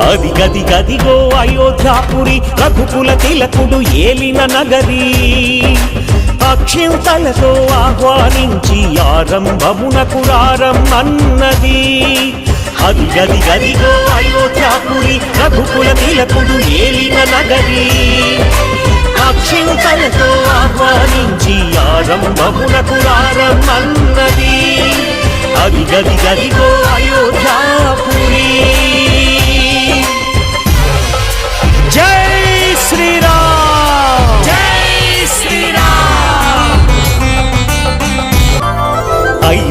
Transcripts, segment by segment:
అది గది గదిగో అయోధ్యాపురి రఘుకుల తిలకుడు ఏలిన నగరి. అక్షింతలతో ఆహ్వానించి ఆరంభమునకు రారమ్మన్నది. అది గది గదిగో అయోధ్యాపురి రఘుకుల తిలకుడు ఏలిన నగరి. అక్షింతలతో ఆహ్వానించి ఆరంభమునకు రారమ్మన్నది. అది గది గదిగో అయోధ్యాపురి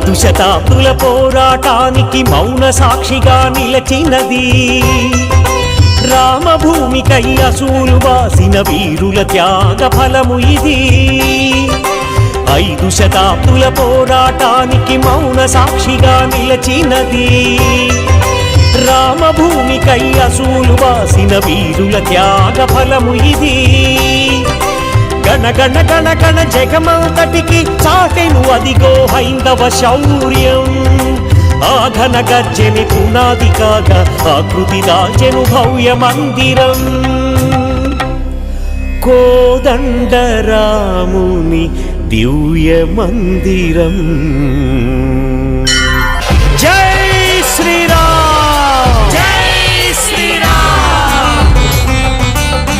ఐదు శతాబ్దుల పోరాటానికి మౌన సాక్షిగా నిలచినది. రామభూమికై అసూలు వాసిన వీరుల త్యాగ ఫలము ఇది. ఐదు శతాబ్దుల పోరాటానికి మౌన సాక్షిగా నిలచినది. రామభూమికై అసూలు వాసిన వీరుల త్యాగ ఫలము ఇది. గణ గణ గణ గణ జగమంతటికి చాటెను అదిగో హైందవ శౌర్యం. ఆ ఘన గర్జని పునాది కాగా ఆకృతి దాచెను భవ్య మందిరం. కోదండరాముని దివ్య మందిరం.